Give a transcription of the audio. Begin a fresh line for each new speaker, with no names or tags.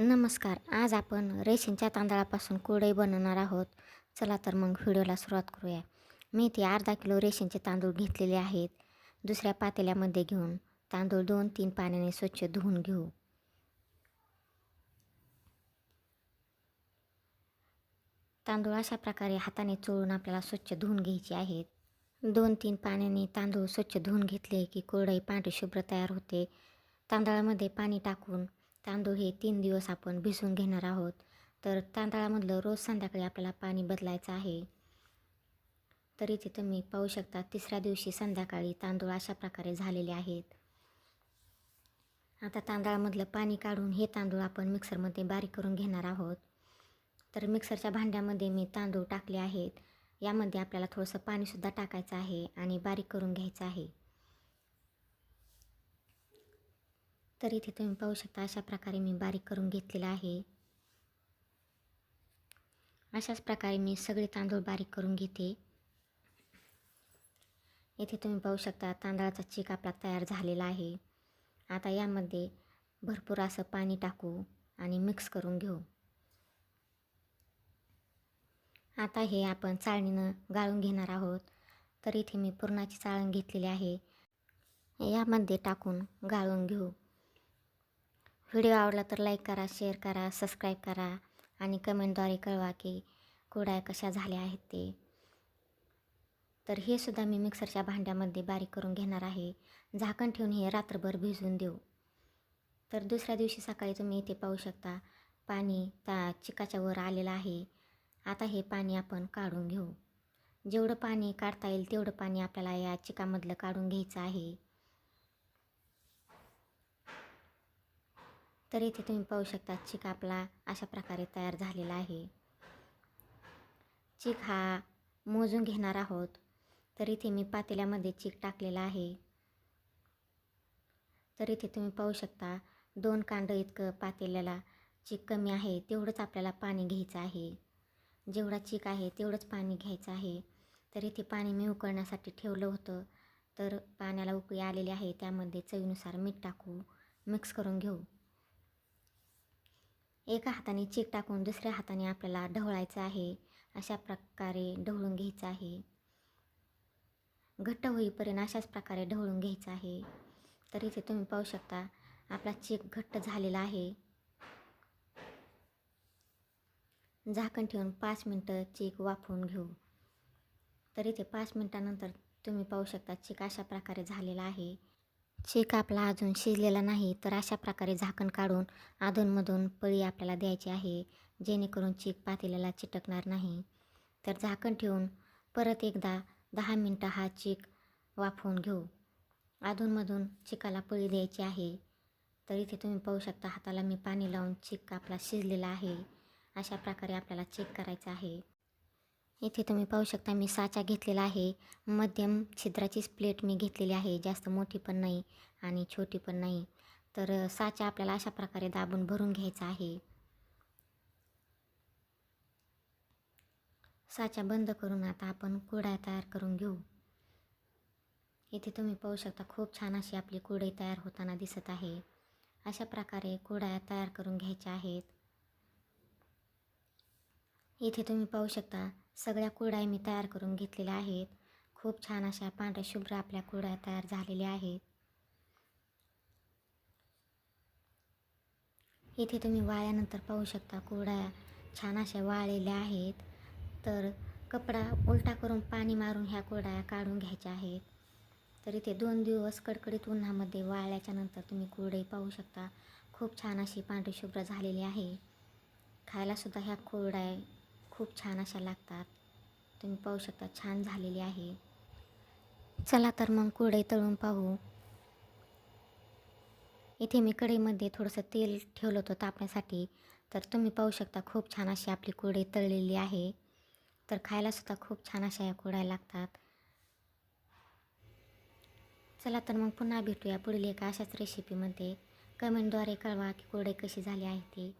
नमस्कार. आज आपण रेशीमच्या तांदळापासून कुरडई बनवणार आहोत. चला तर मग व्हिडिओला सुरुवात करूया. मी इथे अर्धा किलो रेशीमचे तांदूळ घेतलेले आहेत. दुसऱ्या पातेल्यामध्ये घेऊन तांदूळ दोन तीन पाण्याने स्वच्छ धुवून घेऊ. तांदूळ अशा प्रकारे हाताने चोळून आपल्याला स्वच्छ धुवून घ्यायचे आहेत. दोन तीन पाण्याने तांदूळ स्वच्छ धुवून घेतले की कुरडई पांढरी शुभ्र तयार होते. तांदळामध्ये पाणी टाकून तांदूळ हे तीन दिवस आपण भिसून घेणार आहोत. तर तांदळामधलं रोज संध्याकाळी आपल्याला पाणी बदलायचं आहे. तर इथे तुम्ही पाहू शकता तिसऱ्या दिवशी संध्याकाळी तांदूळ अशा प्रकारे झालेले आहेत. आता तांदळामधलं पाणी काढून हे तांदूळ आपण मिक्सरमध्ये बारीक करून घेणार आहोत. तर मिक्सरच्या भांड्यामध्ये मी तांदूळ टाकले आहेत. यामध्ये आपल्याला थोडंसं पाणीसुद्धा टाकायचं आहे आणि बारीक करून घ्यायचं आहे. तर इथे तुम्ही पाहू शकता अशा प्रकारे मी बारीक करून घेतलेलं आहे. अशाच प्रकारे मी सगळे तांदूळ बारीक करून घेते. इथे तुम्ही पाहू शकता तांदळाचा चीक आपला तयार झालेला आहे. आता यामध्ये भरपूर असं पाणी टाकू आणि मिक्स करून घेऊ. आता हे आपण चाळणीनं गाळून घेणार आहोत. तर इथे मी पुरणाची चाळण घेतलेली आहे. यामध्ये टाकून गाळून घेऊ. व्हिडिओ आवडला तर लाईक करा शेअर करा सबस्क्राईब करा आणि कमेंटद्वारे कळवा की कुरड्या कशा झाल्या आहेत ते. तर हे सुद्धा मी मिक्सरच्या भांड्यामध्ये बारीक करून घेणार आहे. झाकण ठेवून हे रात्रभर भिजवून देऊ. तर दुसऱ्या दिवशी सकाळी तुम्ही इथे पाहू शकता पाणी ता चिकाच्या वर आलेलं आहे. आता हे पाणी आपण काढून घेऊ. जेवढं पाणी काढता येईल तेवढं पाणी आपल्याला या चिकामधलं काढून घ्यायचं आहे. तर इथे तुम्ही पाहू शकता चिक आपला अशा प्रकारे तयार झालेला आहे. चिक हा मोजून घेणार आहोत. तर इथे मी पातेल्यामध्ये चिक टाकलेला आहे. तर इथे तुम्ही पाहू शकता दोन कांडं इतकं पातेल्याला चिक कमी आहे तेवढंच आपल्याला पाणी घ्यायचं आहे. जेवढा चिक आहे तेवढंच पाणी घ्यायचं आहे. तर इथे पाणी मी उकळण्यासाठी ठेवलं होतं. तर पाण्याला उकळी आलेली आहे त्यामध्ये चवीनुसार मीठ टाकू मिक्स करून घेऊ. एका हाताने चीक टाकून दुसऱ्या हाताने आपल्याला ढवळायचं आहे. अशा प्रकारे ढवळून घ्यायचं आहे. घट्ट होईपर्यंत अशाच प्रकारे ढवळून घ्यायचं आहे. तर इथे तुम्ही पाहू शकता आपला चीक घट्ट झालेला आहे. झाकण ठेवून पाच मिनटं चीक वाफवून घेऊ. तर इथे पाच मिनटानंतर तुम्ही पाहू शकता चीक अशा प्रकारे झालेला आहे. चीक आपला अजून शिजलेला नाही तर अशा प्रकारे झाकण काढून अधूनमधून पळी आपल्याला द्यायची आहे जेणेकरून चीक पातेल्याला चिटकणार नाही. तर झाकण ठेवून परत एकदा दहा मिनटं हा चीक वाफवून घेऊ. अधूनमधून चिकाला पळी द्यायची आहे. तर इथे तुम्ही पाहू शकता हाताला मी पाणी लावून चीक आपला शिजलेला आहे. अशा प्रकारे आपल्याला चेक करायचं आहे. इथे तुम्ही पाहू शकता मी साचा घेतलेला आहे. मध्यम छिद्राचीच प्लेट मी घेतलेली आहे. जास्त मोठी पण नाही आणि छोटी पण नाही. तर साचा आपल्याला अशा प्रकारे दाबून भरून घ्यायचा आहे. साचा बंद करून आता आपण कुरड्या तयार करून घेऊ. इथे तुम्ही पाहू शकता खूप छान अशी आपली कुडई तयार होताना दिसत आहे. अशा प्रकारे कुड्या तयार करून घ्यायच्या आहेत. इथे तुम्ही पाहू शकता सगळ्या कुरडाई मी तयार करून घेतलेल्या आहेत. खूप छान अशा पांढऱ्या शुभ्र आपल्या कुरड्या तयार झालेल्या आहेत. इथे तुम्ही वाळल्यानंतर पाहू शकता कुरड्या छान अशा वाळलेल्या आहेत. तर कपडा उलटा करून पाणी मारून ह्या कुरड्या काढून घ्यायच्या आहेत. तर इथे दोन दिवस कडकडीत उन्हामध्ये वाळल्याच्या नंतर तुम्ही कुरडई पाहू शकता. खूप छान अशी पांढरी शुभ्र झालेली आहे. खायलासुद्धा ह्या कुरड्या खूप छान अशा लागतात. तुम्ही पाहू शकता छान झालेली आहे. चला तर मग कुरडई तळून पाहू. इथे मी कढईमध्ये थोडंसं तेल ठेवलं होतं तापण्यासाठी. तर तुम्ही पाहू शकता खूप छान अशी आपली कुरडई तळलेली आहे. तर खायलासुद्धा खूप छान अशा या कुरड्या लागतात. चला तर मग पुन्हा भेटूया पुढील एका अशाच रेसिपीमध्ये कमेंटद्वारे कळवा की कुरडई कशी झाली आहे ती.